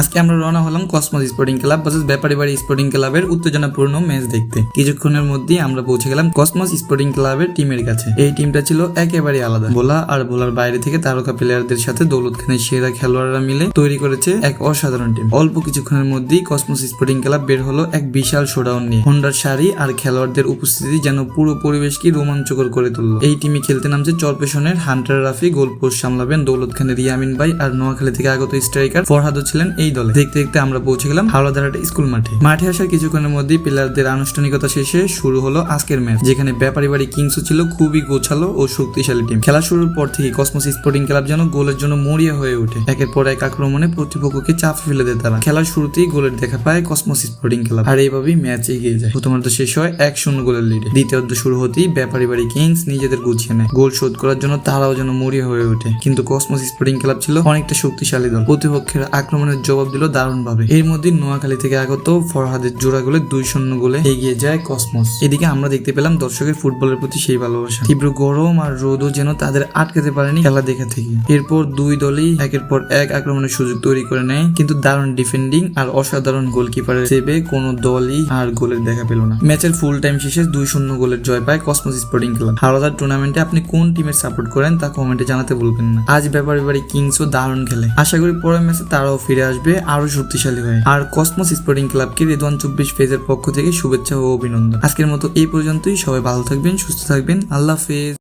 আজকে আমরা রওনা হলাম Cosmos sporting club versus Byapari Bari sporting ক্লাবের উত্তেজনাপূর্ণ ম্যাচ দেখতে। কিছুক্ষণের মধ্যেই আমরা পৌঁছে গেলাম কসমস স্পোর্টিং ক্লাবের টিমের কাছে। এই টিমটা ছিল একেবারে আলাদা। বোলা আর বোলার বাইরে থেকে তারকা প্লেয়ারদের সাথে দৌলত খানের সেরা খেলোয়াড়রা মিলে তৈরি করেছে এক অসাধারণ টিম। অল্প কিছুক্ষণের মধ্যেই কসমস স্পোর্টিং ক্লাব বের হলো এক বিশাল শোডাউন নিয়ে। হোন্ডার সারি আর খেলোয়াড়দের উপস্থিতি যেন পুরো পরিবেশকে রোমাঞ্চকর করে তুললো। এই টিমে খেলতে নামছে চরপেশনের হান্টার রাফি গোল পোস্ট সামলাবেন দৌলত খানের ইয়ামিন ভাই আর নোয়াখালী থেকে আগত স্ট্রাইকার ফরহাদও ছিলেন এই দলে। দেখতে দেখতে আমরা পৌঁছে গেলাম হাওড়াদারাটা স্কুল মাঠে। মাঠে আসার কিছুক্ষণের মধ্যেই প্লেয়ারদের আনুষ্ঠানিকতা শেষে শুরু হলো আজকের ম্যাচ, যেখানে ব্যাপারী বাড়ি কিংসও ছিল, খুবই গোছালো ও শক্তিশালী টিম। খেলা শুরুর পর থেকে কসমস স্পোর্টিং ক্লাব যেন গোলের জন্য মরিয়া হয়ে ওঠে। একের পর এক আক্রমণে প্রতিপক্ষকে চাপ ফেলে দেয় তারা। খেলার শুরুতেই গোলের দেখা পায় কসমস স্পোর্টিং ক্লাব। আর এইভাবেই ম্যাচ এগিয়ে যায়। প্রথমার্ধ শেষ হয় এক শূন্য গোলের লিডে দ্বিতীয়ার্ধ শুরু হতেই ব্যাপারী বাড়ি কিংস নিজেদের গুছিয়ে নেয়। গোল শোধ করার জন্য তারাও যেন মরিয়া হয়ে ওঠে। কিন্তু কসমস স্পোর্টিং ক্লাব ছিল অনেকটা শক্তিশালী দল। প্রতিপক্ষের আক্রমণের জবাব দিল দারুণ ভাবে এর মধ্যে নোয়াখালী থেকে আগত ফরহাদের জোড়া গোলে দুই শূন্য গোলে এগিয়ে যায় কসমস। এদিকে আমরা দেখতে পেলাম দর্শকের ফুটবলের প্রতি সেই ভালোবাসা। তীব্র গরম আর রোদও যেন তাদের আটকাতে পারেনি খেলা দেখা থেকে। এরপর দুই দলই একের পর এক আক্রমণের সুযোগ তৈরি করে নেয়, কিন্তু দারুণ ডিফেন্ডিং আর অসাধারণ গোলকিপারের সেবে কোনো দলই আর গোলের দেখা পেল না। ম্যাচের ফুল টাইম শেষে দুই শূন্য গোলের জয় পায় কসমস স্পোর্টিং ক্লাব। হাওড়াদার টুর্নামেন্টে আপনি কোন টিমের সাপোর্ট করেন তা কমেন্টে জানাতে ভুলবেন না। আজ ব্যাপারে বাড়ি কিংসও দারুণ খেলে। আশা করি পরের ম্যাচে তারাও ফিরে আসবে। আরও শক্তিশালী হয়ে। আর কসমোস স্পোর্টিং ক্লাবকে রেদওয়ান চব্বিশ ফেজের পক্ষ থেকে শুভেচ্ছা ও অভিনন্দন। আজকের মতো এই পর্যন্তই। সবাই ভালো থাকবেন, সুস্থ থাকবেন। আল্লাহ হাফেজ।